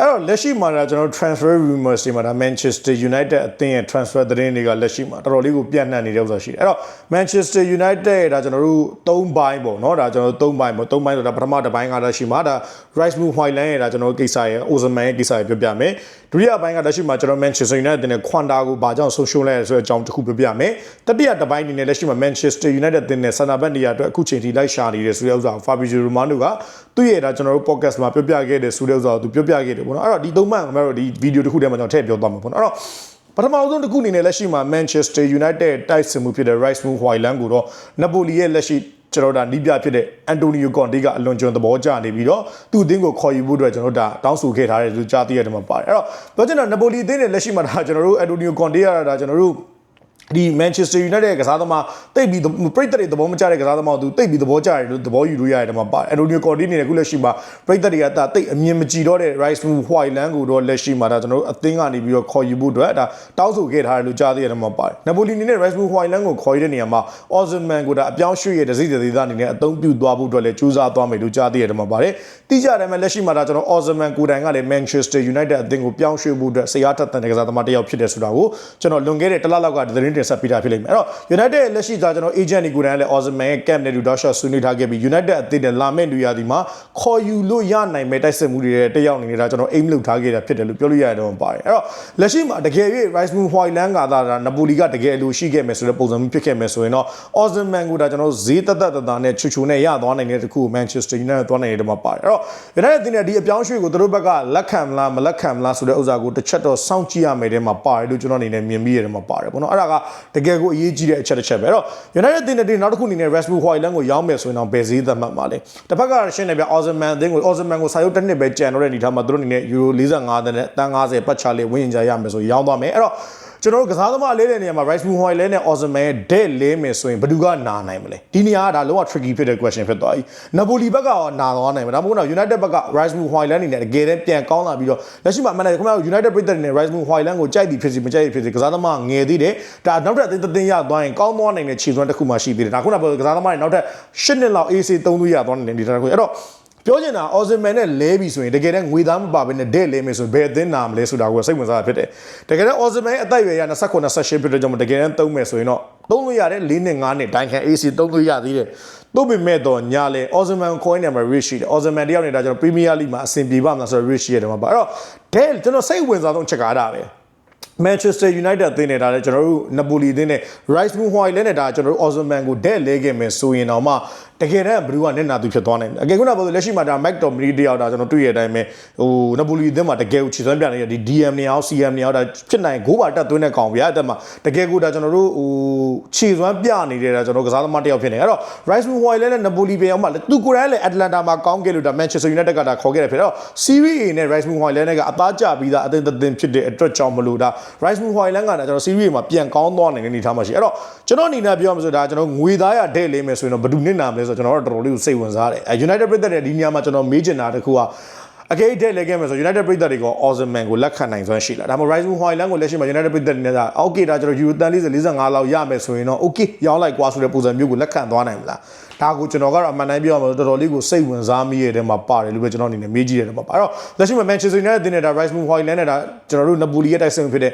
အဲ့တော့လက်ရှိမှာဒါကျွန်တော် transfer rumors တွေမှာဒါ Manchester United အသင်းရဲ့ transfer သတင်းတွေကလက်ရှိမှာတော်တော်လေးကိုပြန့်နှံ့နေတဲ့ဥစ္စာရှိတယ်အဲ့တော့ Manchester United ရဲ့ဒါကျွန်တော်တို့၃ဘိုင်းပေါ့နော်ဒါကျွန်တော်တို့၃ဘိုင်းပေါ့၃ဘိုင်းဆိုတာပထမတစ်ဘိုင်းကဒါရှိမှာဒါ Rice Move Highland ရဲ့ဒါကျွန်တော်တို့ကိစ္စရဲ့ Ozyman ရဲ့ကိစ္စရဲ့ပြောပြမယ်ဒုတိယဘိုင်းကလက်ရှိမှာကျွန်တော် Manchester United တင်တဲ့ Quanta ကိုဘာကြောင့်ဆုံးရှုံးလဲဆိုတဲ့အကြောင်းတစ်ခုပြောပြမယ်တတိယတစ်ဘိုင်းအနေနဲ့လက်ရှိမှာ Manchester United တင်တဲ့ center back နေရာအတွက်အခုချိန်ထိလိုက်ရှာနေတဲ့ဆိုတဲ့ဥစ္စာကို Fabrizio Romano ကသူ့ရဲ့ဒါကျွန်တော်တို့ podcast မှာပြောပြခဲ့တဲ့ဆိုတဲ့ဥစ္စာကိုသူပြောပြခဲ့တယ်ပေါ့နော်အဲ့တော့ဒီသုံးမှန်ကျွန်တော်တို့ဒီ video တစ်ခုထဲမှာကျွန်တော်ထည့်ပြောသွားမှာပေါ့နော်အဲ့တော့ပထမဆုံးတစ်ခုအနေနဲ့လက်ရှိမှာ Manchester United တိုက်စစ်မှုဖြစ်တဲ့ Rice Move Highland ကိုတော့ Napoli ရဲ့လက်ရှိကျွန်တော်တို့ဒါနီးပြဖြစ်တဲ့အန်တိုနီယိုကွန်တေးကအလွန်ကျွံသဘောကျနေပြီးတော့သူ့အသင်းကိုခေါ်ယူဖို့အတွက်ကျွန်တော်တို့ဒါတောင်းဆိုခဲ့ထားတယ်လို့ကြားသိရတယ်မှာပါတယ်အဲ့တော့ပြောချင်တာနပိုလီအသင်းနဲ့လက်ရှိမှာဒါကျွန်တော်တို့အန်တိုနီယိုကွန်တေးရတာဒါကျွန်တော်တို့ ဒီ Manchester United ရဲ့ကစားသမားတိတ်ပြီးပြိတ္တတွေသဘောမကျတဲ့ကစားသမားတို့တိတ်ပြီးသဘောကျတယ်လို့သဘောယူလို့ရတယ်ဒီမှာပါအန်တိုနီယိုကော်ဒီနေနဲ့ခုလက်ရှိမှာပြိတ္တတွေကတာတိတ်အမြင်မကြည့်တော့တဲ့ Rice Move Whiteland ကိုတော့လက်ရှိမှာဒါကျွန်တော်တို့အသင်းကနေပြီးတော့ခေါ်ယူဖို့အတွက်ဒါတောင်းဆိုခဲ့ထားတယ်လို့ကြားသိရတယ်မှာပါတယ်နပိုလီနေနဲ့ Rice Move Whiteland ကိုခေါ်ရတဲ့နေရာမှာ Osman ကိုဒါအပြောင်းရွှေ့ရတဲ့စိတ်သေးသားအနေနဲ့အသုံးပြုသွားဖို့အတွက်လည်းကြိုးစားသွားမယ်လို့ကြားသိရတယ်မှာပါတယ်တိကျတယ်မဲ့လက်ရှိမှာဒါကျွန်တော် Osman ကိုတိုင်ကလည်း Manchester United အသင်းကိုပြောင်းရွှေ့ဖို့အတွက်ဆရာထက်တဲ့ကစားသမားတစ်ယောက်ဖြစ်တယ်ဆိုတာကိုကျွန်တော်လွန်ခဲ့တဲ့တစ်လလောက်ကသတင်းတင်ဆက်ပေးတာဖြစ်လိမ့်မယ်အဲ့တော့ United လက်ရှိသားကျွန်တော် agent တွေကိုတိုင်လည်း Osman ရဲ့ camp နဲ့တူတော့ shot ဆွေးနွေးထားခဲ့ပြီး United အသင်းနဲ့လာမယ့်လူရသည်မှာခေါ်ယူလို့ရနိုင်မဲ့တိုက်စစ်မှုတွေတစ်ယောက်အနေနဲ့ဒါကျွန်တော် aim လုပ်ထားခဲ့တာဖြစ်တယ်လို့ပြောလို့ရတယ်တော့ပါတယ်အဲ့တော့လက်ရှိမှာတကယ်၍ Rice Moon Hoyland ကသာဒါနပိုလီကတကယ်လို့ရှိခဲ့မယ်ဆိုတဲ့ပုံစံမျိုးဖြစ်ခဲ့မယ်ဆိုရင်တော့ Osman ကိုဒါကျွန်တော်ဈေးတက်တက်တတာနဲ့ချူချူနဲ့ရသွားနိုင်တဲ့တခု Manchester United သွားနိုင်တဲ့မှာပါတယ်အဲ့တော့ United အသင်းနဲ့ဒီအပြောင်းရွှေ့ကိုသူတို့ဘက်ကလက်ခံမလားမလက်ခံမလားဆိုတဲ့ဥစ္စာကိုတစ်ချက်တော့စောင့်ကြည့်ရမယ်တဲ့မှာပါတယ်လို့ကျွန်တော်အနေနဲ့မြင်ပြီးရတယ်မှာပါတယ်ပေါ့နော်အဲ့ဒါကတကယ်ကိုအရေးကြီးတဲ့အချက်တစ်ချက်ပဲအဲ့တော့ United တင်တဲ့တင်နောက်တစ်ခုအနေနဲ့ Rasmus Højlund ကိုရောင်းမယ်ဆိုရင်တော့ဘယ်ဈေးသတ်မှတ်မှာလဲတစ်ဖက်ကရှင်းနေပြ Osman အသင်းကို Osman ကိုစာရုပ်တစ်နှစ်ပဲကြံတော့တဲ့အနေထားမှာသူတို့အနေနဲ့ Euro 45တန်းနဲ့တန်း90ပတ်ချလေးဝင်းရင်ကြရမယ်ဆိုရောင်းသွားမယ်အဲ့တော့ ကျွန်တော်တို့ကစားသမားလေးတဲ့နေရာမှာ Rice Moon Hoyland နဲ့ Osman ရဲ့ dead လဲမယ်ဆိုရင်ဘယ်သူကနာနိုင်မလဲဒီနေရာကဒါလုံးဝ tricky ဖြစ်တဲ့ question ဖြစ်သွားပြီ Napoli ဘက်ကရောနာသွားနိုင်မလားဒါမှမဟုတ်တော့ United ဘက်က Rice Moon Hoyland အနေနဲ့တကယ်တမ်းပြန်ကောင်းလာပြီးတော့လက်ရှိမှာမှန်တယ်ခင်ဗျာ United ပြည်သက်တွေနဲ့ Rice Moon Hoyland ကိုကြိုက်သည်ဖြစ်စီမကြိုက်သည်ဖြစ်စီကစားသမားငယ်သေးတယ်ဒါနောက်ထပ်အသင်းသင်းရသွားရင်ကောင်းသွားနိုင်တဲ့ခြေစွမ်းတစ်ခုမှရှိသေးတယ်ဒါခုနကပြောကစားသမားတွေနောက်ထပ်၈နှစ်လောက် AC သုံးသွင်းရသွားနိုင်တဲ့ဒီတစ်ခုအဲ့တော့ ပြောချင်တာအော်စမန်နဲ့လဲပြီဆိုရင်တကယ်တမ်းငွေသားမပါဘဲနဲ့ဒဲ့လဲမယ်ဆိုရင်ဘယ်အသင်းနာမလဲဆိုတာကိုစိတ်ဝင်စားတာဖြစ်တယ်တကယ်တမ်းအော်စမန်ရဲ့အသက်အရွယ်ရ29 28ဖြစ်တဲ့ကြောင့်တကယ်တမ်းသုံးမယ်ဆိုရင်တော့သုံးလို့ရတယ်၄နှစ်၅နှစ်တိုင်ခံ AC သုံးလို့ရသေးတယ်တို့ပေမဲ့တော့ညာလဲအော်စမန်ကိုင်းနေမှာ rich ရှိတယ်အော်စမန်တယောက်နေတာကျွန်တော် Premier League မှာအဆင်ပြေပါမလားဆိုတော့ rich ရှိရတယ်မှာပါအဲ့တော့ဒဲ့ကျွန်တော်စိတ်ဝင်စားဆုံးချက်ကားတာပဲ Manchester United အသင်းနဲ့ဒါလည်းကျွန်တော်တို့ Napoli အသင်းနဲ့ Rice Moon Hoyland နဲ့ဒါကျွန်တော်တို့ Osman ကိုဒဲ့လဲခဲ့မယ်ဆိုရင်တော့မှ တကယ်တမ်းဘယ်သူကနဲ့နာသူဖြစ်သွားနိုင်တယ်အကယ်ခုနကပြောလို့လက်ရှိမှာဒါ McTominay တယောက်ဒါကျွန်တော်တွေ့ရတဲ့အတိုင်းပဲဟို Napoli အသင်းမှာတကယ်ကိုခြေစွမ်းပြနေတဲ့ဒီ DM နေအောင် CM နေအောင်ဒါဖြစ်နိုင်ဂိုးပါတက်သွင်းတဲ့ကောင်ဗျာအဲ့တက်မှာတကယ်ကိုဒါကျွန်တော်တို့ဟိုခြေစွမ်းပြနေတဲ့ဒါကျွန်တော်ကစားသမားတယောက်ဖြစ်နေအဲ့တော့ Rice Moon Hoyland နဲ့ Napoli ပြန်အောင်မှသူကိုယ်တိုင်လည်း Atlanta မှာကောင်းခဲ့လို့ဒါ Manchester United ကဒါခေါ်ခဲ့တယ်ဖြစ်တော့ Serie A နဲ့ Rice Moon Hoyland နဲ့ကအသားကျပြီးသားအသင်းသင်းဖြစ်တဲ့အတွက်ကြောင့်မလို့ဒါ Rice Moon Hoyland ကဒါကျွန်တော် Serie A မှာပြန်ကောင်းသွားနိုင်တဲ့အနေအထားမှာရှိအဲ့တော့ကျွန်တော်အနေနဲ့ပြောရမှာဆိုဒါကျွန်တော်ငွေသားရတဲ့လေးမယ်ဆိုရင်တော့ဘယ်သူနစ်နာမလဲဆိုတော့ကျွန်တော်တို့တော်တော်လေးကိုစိတ်ဝင်စားတယ်အဲ United ပြည်သက်တဲ့ဒီနေရာမှာကျွန်တော်မေးချင်တာတခုက အကေတဲ့လဲခဲ့မယ်ဆို United ပြည်သက်တွေက Awesome Man ကိုလက်ခံနိုင်စွမ်းရှိလားဒါမှမဟုတ် Rise Hoyland ကိုလက်ရှိမှာ United ပြည်သက်တွေနဲ့က Okay ဒါကျွန်တော် Euro 40 45လောက်ရမယ်ဆိုရင်တော့ Okay ရောင်းလိုက်ကွာဆိုတဲ့ပုံစံမျိုးကိုလက်ခံသွားနိုင်မလားဒါကိုကျွန်တော်ကတော့အမှန်တမ်းပြောရမှာတော်တော်လေးကိုစိတ်ဝင်စားမိရတဲ့မှာပါတယ်လို့ပဲကျွန်တော်အနေနဲ့မေးကြည့်ရတဲ့မှာပါအဲ့တော့လက်ရှိမှာ Manchester United တင်တဲ့ဒါ Rise Hoyland နဲ့ဒါကျွန်တော်တို့ Napoli ရဲ့တိုက်စစ်ဖြစ်တဲ့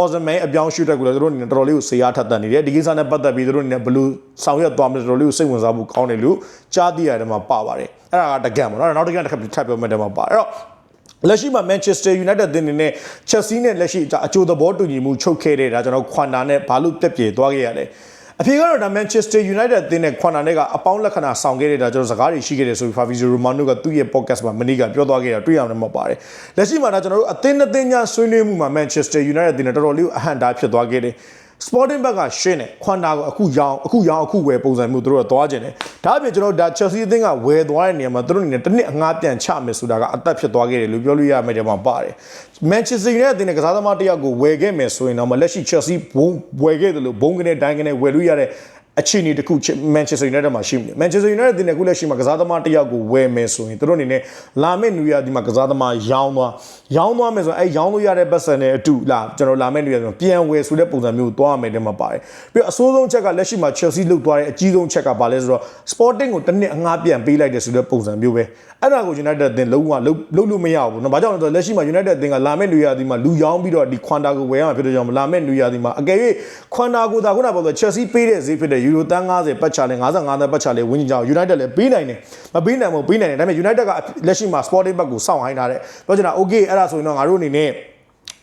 Awesome Man အပြောင်းရှုတက်ကိုလည်းတို့အနေနဲ့တော်တော်လေးကိုစေအားထက်သန်နေတယ်ဒီကိစ္စနဲ့ပတ်သက်ပြီးတို့အနေနဲ့ဘယ်လိုဆောင်ရွက်သွားမလဲတော်တော်လေးကိုစိတ်ဝင်စားဖို့ကောင်းတယ်လို့ကြားသိရတဲ့မှာပါပါတယ် အဲ့ဒါကတကံပေါ့နော်နောက်တကံတစ်ခါထပ်ပြောမှတဲ့မှာပါအဲ့တော့လက်ရှိမှာ Manchester United တင်နေနဲ့ Chelsea နဲ့လက်ရှိအကျိုးသဘောတူညီမှုချုပ်ခဲ့တဲ့ဒါကျွန်တော်ခွန်နာနဲ့ဘာလို့ပြက်ပြေသွားခဲ့ရလဲအဖေကတော့ဒါ Manchester United အသင်းနဲ့ခွန်နာနဲ့ကအပေါင်းလက္ခဏာဆောင်ခဲ့တဲ့ဒါကျွန်တော်စကားတွေရှိခဲ့တယ်ဆိုပြီး Fabrizio Romano ကသူ့ရဲ့ podcast မှာမနေ့ကပြောသွားခဲ့တာတွေ့ရအောင်မှာပါတယ်လက်ရှိမှာဒါကျွန်တော်တို့အသင်းအသင်းညာဆွေးနွေးမှုမှာ Manchester United အသင်းနဲ့တော်တော်လေးအဟန့်တားဖြစ်သွားခဲ့တယ် Sporting ဘက်ကရှင်းတယ်ခွန်တာကိုအခုရောင်းအခုရောင်းအခုဝယ်ပုံစံမျိုးတို့ကသွားကြတယ် ဒါအပြင်ကျွန်တော်ဒါ Chelsea အသင်းကဝယ်သွားတဲ့နေရာမှာတို့အနေနဲ့တစ်နှစ်အငှားပြန်ချမယ်ဆိုတာကအသက်ဖြစ်သွားခဲ့တယ်လို့ပြောလို့ရမယ်တဲ့မှာပါတယ် Manchester United အသင်းနဲ့ကစားသမားတစ်ယောက်ကိုဝယ်ခဲ့မယ်ဆိုရင်တော့မလက်ရှိ Chelsea ဘုံဝယ်ခဲ့တယ်လို့ဘုံကနေတိုင်းကနေဝယ်လို့ရတဲ့ အခြေအနေတစ်ခု Manchester United မှာရှိနေတယ် Manchester United တင်တဲ့ခုလက်ရှိမှာကစားသမားတစ်ယောက်ကိုဝယ်မယ်ဆိုရင်သူတို့အနေနဲ့လာမယ့်နူရဒီမှာကစားသမားရောင်းသွားရောင်းသွားမယ်ဆိုရင်အဲရောင်းလို့ရတဲ့ပတ်စံနဲ့အတူလာကျွန်တော်လာမယ့်နူရဒီမှာပြန်ဝယ်ဆိုတဲ့ပုံစံမျိုးသွားရမယ်တဲ့မှာပါတယ်ပြီးတော့အဆိုးဆုံးချက်ကလက်ရှိမှာ Chelsea လုတ်သွားတဲ့အကြီးဆုံးချက်ကဘာလဲဆိုတော့ Sporting ကိုတစ်နှစ်အငှားပြန်ပေးလိုက်တယ်ဆိုတဲ့ပုံစံမျိုးပဲအဲ့ဒါကို United တင်လုံးဝလုတ်လုတ်လို့မရဘူးเนาะဘာကြောင့်လဲဆိုတော့လက်ရှိမှာ United တင်ကလာမယ့်နူရဒီမှာလူရောင်းပြီးတော့ဒီ Quanta ကိုဝယ်ရမှာဖြစ်တဲ့ကြောင့်လာမယ့်နူရဒီမှာအကယ်၍ Quanta ကိုဒါခုနကပြောဆို Chelsea ပေးတဲ့ဈေးဖြစ်တဲ့ Euro တန်း90ပတ်ချလဲ55သန်းပတ်ချလဲဝင်းကြီးကြောင် United လည်းပေးနိုင်တယ်မပေးနိုင်ဘူးပေးနိုင်တယ်ဒါပေမဲ့ United ကလက်ရှိမှာ Sporting ဘက်ကိုစောင့်ဟိုင်းထားတယ်ပြောချင်တာ okay အဲ့ဒါဆိုရင်တော့ငါတို့အနေနဲ့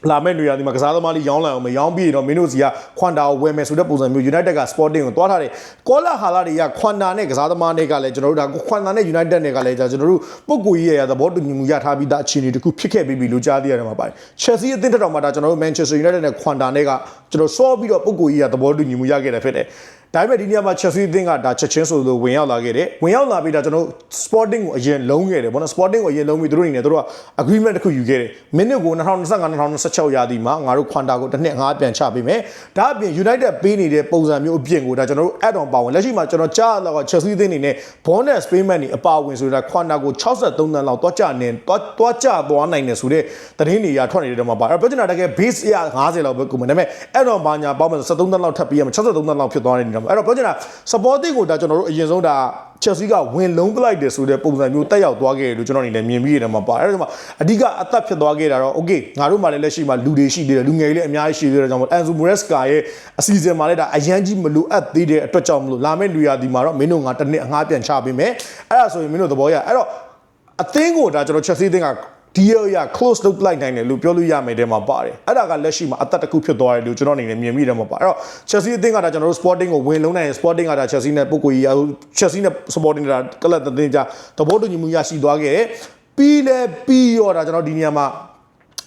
လာမယ့်နေရာဒီမှာကစားသမားလေးရောင်းလိုက်အောင်မရောင်းပြီးတော့မင်းတို့စီကခွန်တာကိုဝယ်မယ်ဆိုတဲ့ပုံစံမျိုး United က Sporting ကိုတွားထားတယ်ကောလာဟာလာတွေကခွန်တာနဲ့ကစားသမားတွေကလည်းကျွန်တော်တို့ဒါခွန်တာနဲ့ United နဲ့ကလည်းကျွန်တော်တို့ပုဂ္ဂိုလ်ကြီးရဲ့သဘောတူညီမှုရထားပြီးသားအခြေအနေတခုဖြစ်ခဲ့ပြီးပြီလို့ကြားသိရတယ်မှာပါတယ် Chelsea အသင်းတက်တော်မှာဒါကျွန်တော်တို့ Manchester United နဲ့ခွန်တာနဲ့ကကျွန်တော်စောပြီးတော့ပုဂ္ဂိုလ်ကြီးရဲ့သဘောတူညီမှုရခဲ့တယ်ဖြစ်တယ် ဒါပေမဲ့ဒီနေရာမှာ Chelsea အသင်းကဒါချက်ချင်းဆိုလို့ဝင်ရောက်လာခဲ့တယ်ဝင်ရောက်လာပြီးဒါကျွန်တော်တို့ Sporting ကိုအရင်လုံးခဲ့တယ်ဗောနော် Sporting ကိုအရင်လုံးပြီးသူတို့အနေနဲ့သူတို့က agreement တစ်ခုယူခဲ့တယ်မိနစ်ကို2025-2026ရာသီမှာငါတို့ Quanta ကိုတစ်နှစ်ငါးပြန်ချပေးမယ်ဒါအပြင် United ပေးနေတဲ့ပုံစံမျိုးအပြင်ကိုဒါကျွန်တော်တို့ add on ပါဝင်လက်ရှိမှာကျွန်တော်ကြားရတော့ Chelsea အသင်းအနေနဲ့ bonus payment တွေအပါဝင်ဆိုတာ Quanta ကို63တန်းလောက်တွားကြနေတွားတွားကြသွားနိုင်တယ်ဆိုတဲ့သတင်းတွေရထွက်နေတဲ့တော့မှာပါအဲ့တော့ပြောချင်တာတကယ် base ရ50လောက်ပဲကိုမယ်ဒါပေမဲ့ add on ဘာညာပေါင်းမယ်73တန်းလောက်ထပ်ပြီးရမယ်63တန်းလောက်ဖြစ်သွားနေတယ်တော့အဲ့တော့ပြောချင်တာ supporting ကိုဒါကျွန်တော်တို့အရင်ဆုံးဒါ Chelsea ကဝင်လုံးပလိုက်တယ်ဆိုတဲ့ပုံစံမျိုးတက်ရောက်သွားခဲ့တယ်လို့ကျွန်တော်အနေနဲ့မြင်ပြီးရတယ်မှာပါအဲ့ဒါကြောင့်အဓိကအသက်ဖြစ်သွားခဲ့တာတော့ okay ငါတို့မှလည်းလက်ရှိမှာလူတွေရှိသေးတယ်လူငယ်တွေလည်းအများကြီးရှိသေးတယ်ကြောင့်မို့ Enzo Maresca ရဲ့အစီအစဉ်မှာလည်းဒါအရန်ကြီးမလိုအပ်သေးတဲ့အတွက်ကြောင့်မလို့လာမယ့်လူရာဒီမှာတော့မင်းတို့ငါတစ်နှစ်အငှားပြန်ချပေးမယ်အဲ့ဒါဆိုရင်မင်းတို့သဘောရအဲ့တော့အသင်းကိုဒါကျွန်တော် Chelsea အသင်းက ဒီရရ close လုပ်လိုက်နိုင်တယ်လို့ပြောလို့ရမယ်တဲ့မှာပါတယ်အဲ့ဒါကလက်ရှိမှာအသက်တစ်ခုဖြစ်သွားတယ်လို့ကျွန်တော်အနေနဲ့မြင်မိတယ်မှာပါအဲ့တော့ Chelsea အသင်းကဒါကျွန်တော်တို့ Sporting ကိုဝင်လုံးနိုင်ရင် Sporting ကဒါ Chelsea နဲ့ပုဂ္ဂိုလ်ကြီး Chelsea နဲ့ Sporting ကကလပ်တဲ့တင်ကြသဘောတူညီမှုရရှိသွားခဲ့တယ်ပြီးလဲပြီးရောဒါကျွန်တော်ဒီနေရာမှာ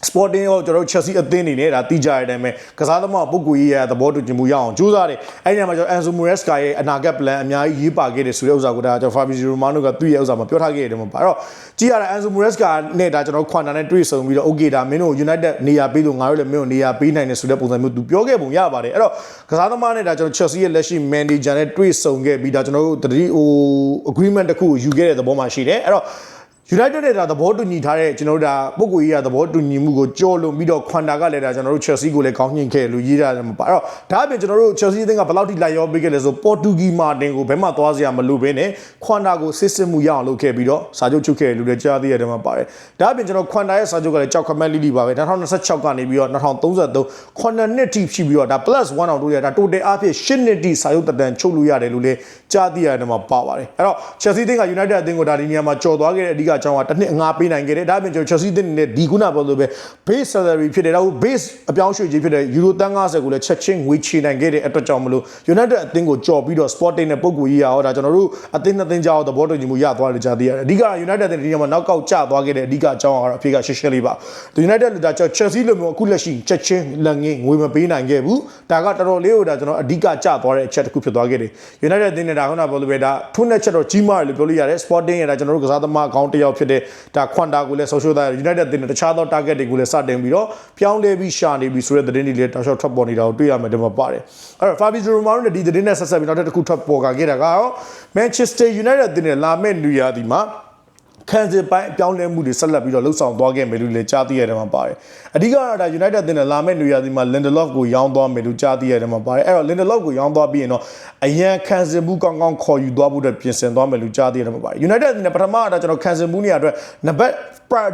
Sporting ရောကျွန်တော်တို့ Chelsea အသင်းနေနဲ့ဒါတီးကြရတဲ့အတိုင်းပဲကစားသမားပုဂ္ဂိုလ်ကြီးရဲ့သဘောတူညီမှုရအောင်ကြိုးစားတယ်အဲ့ဒီညမှာကျွန်တော် Enzo Maresca ရဲ့အနာဂတ် plan အများကြီးရေးပါခဲ့တယ်ဆိုတဲ့ဥစ္စာကိုဒါကျွန်တော် Fabrizio Romano ကသူ့ရဲ့ဥစ္စာမှာပြောထားခဲ့တယ်မှာပါအဲ့တော့ကြည့်ရတာ Enzo Maresca နဲ့ဒါကျွန်တော်ခွန်တာနဲ့တွေ့ဆုံပြီးတော့ okay ဒါမင်းတို့ United နေရာပေးလို့ငါတို့လည်းမင်းတို့နေရာပေးနိုင်တယ်ဆိုတဲ့ပုံစံမျိုးသူပြောခဲ့ပုံရပါတယ်အဲ့တော့ကစားသမားနဲ့ဒါကျွန်တော် Chelsea ရဲ့လက်ရှိ manager နဲ့တွေ့ဆုံခဲ့ပြီးဒါကျွန်တော်တို့တတိဟို agreement တစ်ခုကိုယူခဲ့တဲ့သဘောမှာရှိတယ်အဲ့တော့ United နဲ့ဒါသဘောတူညီထားတဲ့ကျွန်တော်တို့ဒါပုဂ္ဂိုလ်ကြီးကသဘောတူညီမှုကိုကြော်လွန်ပြီးတော့ခွန်တာကလည်းဒါကျွန်တော်တို့ Chelsea ကိုလည်းကောင်းညင်ခဲ့လို့ရေးရတယ်မှာပါအဲ့တော့ဒါအပြင်ကျွန်တော်တို့ Chelsea အသင်းကဘယ်လောက်ထိလိုက်ရောပေးခဲ့လဲဆိုပေါ်တူဂီမာတင်ကိုဘယ်မှသွားစရာမလိုဘဲနဲ့ခွန်တာကိုစစ်စစ်မှုရအောင်လုပ်ခဲ့ပြီးတော့စာချုပ်ချုပ်ခဲ့လို့လည်းကြားသိရတယ်မှာပါတယ်ဒါအပြင်ကျွန်တော်ခွန်တာရဲ့စာချုပ်ကလည်းကြောက်ခမက်လီလီပါပဲ2026ကနေပြီးတော့2033ခွန်တာနှစ်ထိဖြစ်ပြီးတော့ဒါ plus 1အောင်တို့ရတာ total အဖြစ်8နှစ်ထိစာချုပ်တတန်ချုပ်လို့ရတယ်လို့လည်းကြားသိရတယ်မှာပါပါတယ်အဲ့တော့ Chelsea အသင်းက United အသင်းကိုဒါဒီနေရာမှာကြော်သွားခဲ့တဲ့အဓိကအကြောင်းကတစ်နှစ်အငှားပေးနိုင်ခဲ့တယ်ဒါအပြင်ကျွန်တော် Chelsea တင်နေတဲ့ဒီခုနပြောလို့ပဲ base salary ဖြစ်တယ်ဒါကို base အပြောင်းရွှေ့ခြင်းဖြစ်တဲ့ euro တန်း90ကိုလည်းချက်ချင်းငွေချေနိုင်ခဲ့တဲ့အတွက်ကြောင့်မလို့ United အသင်းကိုကြော်ပြီးတော့ Sporting နဲ့ပုံကူကြီးရအောင်ဒါကျွန်တော်တို့အသင်းနှစ်သင်းကြောက်သဘောတူညီမှုရသွားတယ်ကြားသိရတယ်အဓိက United အသင်းဒီနေရာမှာနောက်ကောက်ကျသွားခဲ့တဲ့အဓိကအကြောင်းကတော့အဖေကရှင်းရှင်းလေးပါ United ဒါ Chelsea လိုမျိုးအခုလက်ရှိချက်ချင်းလက်ငင်းငွေမပေးနိုင်ခဲ့ဘူးဒါကတော်တော်လေးကိုဒါကျွန်တော်အဓိကကျသွားတဲ့အချက်တစ်ခုဖြစ်သွားခဲ့တယ် United အသင်းနဲ့ဒါခုနပြောလို့ပဲဒါထုံးတဲ့ချက်တော့ကြီးမားတယ်လို့ပြောလို့ရတယ် Sporting ရဲ့ဒါကျွန်တော်တို့ကစားသမားအကောင့်တစ်ယောက်ဖြစ်တဲ့ဒါခွန်တာကိုလည်း social သား United တင်တဲ့တခြားသော target တွေကိုလည်းစတင်ပြီးတော့ပြောင်းလဲပြီးရှာနေပြီးဆိုတဲ့သတင်းတွေလည်းတောက်လျှောက်ထွက်ပေါ်နေတာကိုတွေ့ရမယ်ဒီမှာပါတယ်အဲ့တော့ Fabrizio Romano နဲ့ဒီသတင်းနဲ့ဆက်ဆက်ပြီးနောက်တစ်ခုထွက်ပေါ်လာခဲ့တာကတော့ Manchester United တင်တဲ့လာမယ့်နေရာဒီမှာ ခံစစ်ပိုင်းအပြောင်းလဲမှုတွေဆက်လက်ပြီးတော့လှုပ်ဆောင်သွားခဲ့မယ်လို့လည်းကြားသိရတယ်မှာပါတယ်အဓိကတော့ဒါ United တင်တဲ့လာမယ့်နေရာဒီမှာ Lindelof ကိုရောင်းသွားမယ်လို့ကြားသိရတယ်မှာပါတယ်အဲ့တော့ Lindelof ကိုရောင်းသွားပြီးရင်တော့အရန်ခံစစ်မှုကောင်းကောင်းခေါ်ယူသွားဖို့အတွက်ပြင်ဆင်သွားမယ်လို့ကြားသိရတယ်မှာပါတယ် United တင်တဲ့ပထမကတော့ကျွန်တော်ခံစစ်မှုနေရာအတွက်နံပါတ်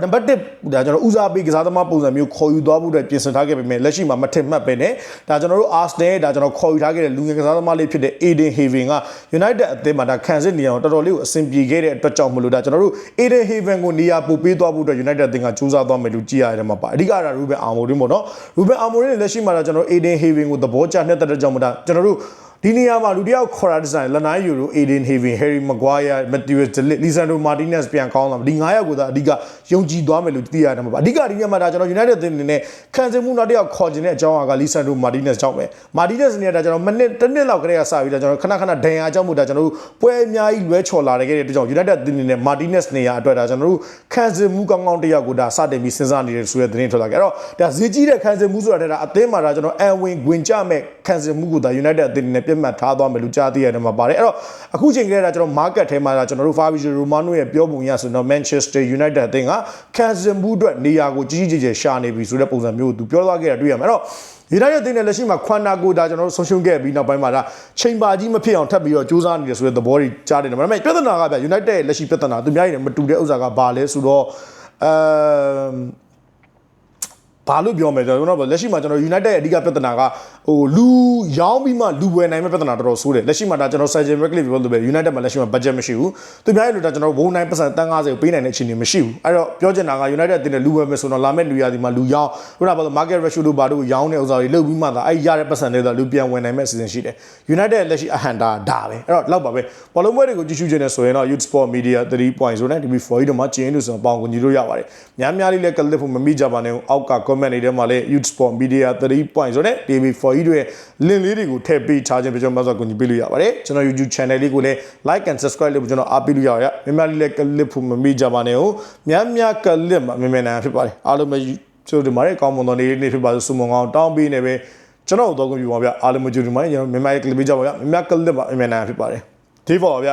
နံပါတ်1ဒါကျွန်တော်ဦးစားပေးကစားသမားပုံစံမျိုးခေါ်ယူသွားဖို့အတွက်ပြင်ဆင်ထားခဲ့ပေမဲ့လက်ရှိမှာမထင်မှတ်ပဲနဲ့ဒါကျွန်တော်တို့ Arsenal ဒါကျွန်တော်ခေါ်ယူထားခဲ့တဲ့လူငယ်ကစားသမားလေးဖြစ်တဲ့ Eden Haven က United အသင်းမှာဒါခံစစ်နေအောင်တော်တော်လေးကိုအဆင်ပြေခဲ့တဲ့အတွက်ကြောင့်မလို့ဒါကျွန်တော်တို့ Eden Haven ကိုနေရာပို့ပေးသွားဖို့အတွက် United အသင်းကစူးစမ်းသွားမယ်လို့ကြည့်ရတယ်မှာပါအဓိကတော့ Ruben Amorim ပေါ့နော် Ruben Amorim နဲ့လက်ရှိမှာဒါကျွန်တော် Eden Haven ကိုသဘောကျနှစ်သက်တဲ့ကြောင့်မလို့ဒါကျွန်တော်တို့ ဒီနေရာမှာလူတယောက်ခေါ်တာဒီဇိုင်းလနိုင်ယူရို Aiden Haven Harry Maguire Matheus De Ligt Lisandro Martinez ပြန်ကောင်းလာဒီ9ယောက်ကိုသာအဓိကယုံကြည်သွားမယ်လို့သိရတယ်မှာပါအဓိကဒီနေရာမှာဒါကျွန်တော် United အသင်းအနေနဲ့ခံစင်မှုနောက်တစ်ယောက်ခေါ်ခြင်းတဲ့အကြောင်းအရာက Lisandro Martinez ကြောင့်ပဲ Martinez နေရာဒါကျွန်တော်မိနစ်တစ်နှစ်လောက်ကလေးကစပြီးတော့ကျွန်တော်ခဏခဏဒဏ်ရာကြောင့်မို့ဒါကျွန်တော်တို့ပွဲအများကြီးလွဲချော်လာတဲ့ခဲ့တဲ့အတွက်ကြောင့် United အသင်းအနေနဲ့ Martinez နေရာအတွက်ဒါကျွန်တော်တို့ခံစင်မှုကောင်းကောင်းတစ်ယောက်ကိုဒါစတင်ပြီးစဉ်းစားနေတယ်ဆိုတဲ့သတင်းထွက်လာခဲ့အဲ့တော့ဒါဈေးကြီးတဲ့ခံစင်မှုဆိုတာတဲ့ဒါအသင်းမှာဒါကျွန်တော်အန်ဝင်ဝင်ကြမဲ့ခံစင်မှုကိုဒါ United အသင်းအနေနဲ့ပြတ်မှတ်ထားသွားမယ်လို့ကြားသိရတယ်မှာပါတယ်အဲ့တော့အခုချိန်ကလေးကကျွန်တော် market ထဲမှာကျွန်တော်တို့ Fabrizio Romano ရဲ့ပြောပုံရဆိုတော့ Manchester United အသင်းက Kazim ဘူးအတွက်နေရာကိုကြီးကြီးကျယ်ကျယ်ရှာနေပြီဆိုတဲ့ပုံစံမျိုးကိုသူပြောသွားခဲ့တာတွေ့ရမယ်အဲ့တော့ဒီတိုင်းရဲ့အသင်းနဲ့လက်ရှိမှာခွန်နာကိုဒါကျွန်တော်တို့ဆုံးရှုံးခဲ့ပြီးနောက်ပိုင်းမှာဒါချိန်ပါကြီးမဖြစ်အောင်ထပ်ပြီးတော့စူးစမ်းနေတယ်ဆိုတဲ့သဘောတွေကြားတယ်ဒါပေမဲ့ပြဿနာကဗျ United ရဲ့လက်ရှိပြဿနာသူများရင်မတူတဲ့ဥစ္စာကဘာလဲဆိုတော့အမ်ဘာလို့ပြောမလဲကျွန်တော်တို့လက်ရှိမှာကျွန်တော် United ရဲ့အဓိကပြဿနာက ဟိုလူရောင်းပြီးမှလူဝယ်နိုင်မဲ့ပြဿနာတော်တော်ဆိုးတယ်လက်ရှိမှာဒါကျွန်တော် Sergio Ratcliffe ပြောလို့ပဲ United မှာလက်ရှိမှာ budget မရှိဘူးသူများရဲ့လို့ဒါကျွန်တော်ဝုန်းနိုင်ပတ်စံတန်း90ကိုပေးနိုင်တဲ့အခြေအနေမရှိဘူးအဲ့တော့ပြောချင်တာက United တင်တဲ့လူဝယ်မယ်ဆိုတော့လာမဲ့လူရဒီမှာလူရောင်းခုနကပြော market ratio တို့ဘာတို့ရောင်းတဲ့ဥစ္စာတွေလုပ်ပြီးမှသာအဲ့ရတဲ့ပတ်စံတွေတော့လူပြန်ဝင်နိုင်မဲ့အစီအစဉ်ရှိတယ် United လက်ရှိအဟန်တာဒါပဲအဲ့တော့လောက်ပါပဲဘောလုံးပွဲတွေကိုကြည့်ရှုခြင်းနဲ့ဆိုရင်တော့ Youth Sport Media 3.0နဲ့ TV4 တို့မှာကျင်းလို့ဆိုတော့ပေါင်ကိုညီလို့ရပါတယ်များများလေးလည်းကလစ်ဖို့မမိကြပါနဲ့အောက်က comment တွေထဲမှာလည်း Youth Sport Media 3.0နဲ့ TV4 တို့ရဲ့ link လေးတွေကိုထည့်ပေးထားခြင်းပြကျွန်တော်မှဆိုကိုညီပေးလို့ရပါတယ်ကျွန်တော် YouTube channel လေးကိုလည်း like and subscribe လုပ်ကျွန်တော်အားပေးလို့ရရများများလေးလည်းကလစ်ဖို့မမိကြပါနဲ့များများကလစ်မှာမြန်မြန်နိုင်ဖြစ်ပါတယ်အားလုံးပဲကျွန်တော်ဒီမှာလည်းကောင်းမွန်သောနေ့လေးဖြစ်ပါစေစုံမကောင်းတောင်းပေးနေပဲကျွန်တော်တို့တော့ကြည့်ပါဗျအားလုံးမကြည့်ဒီမှာကျွန်တော်မြန်မာရဲ့ကလစ်ပေးကြပါဗျမြန်မာကလစ်မှာမြန်မြန်နိုင်ဖြစ်ပါတယ်ဒီပေါ်ပါဗျ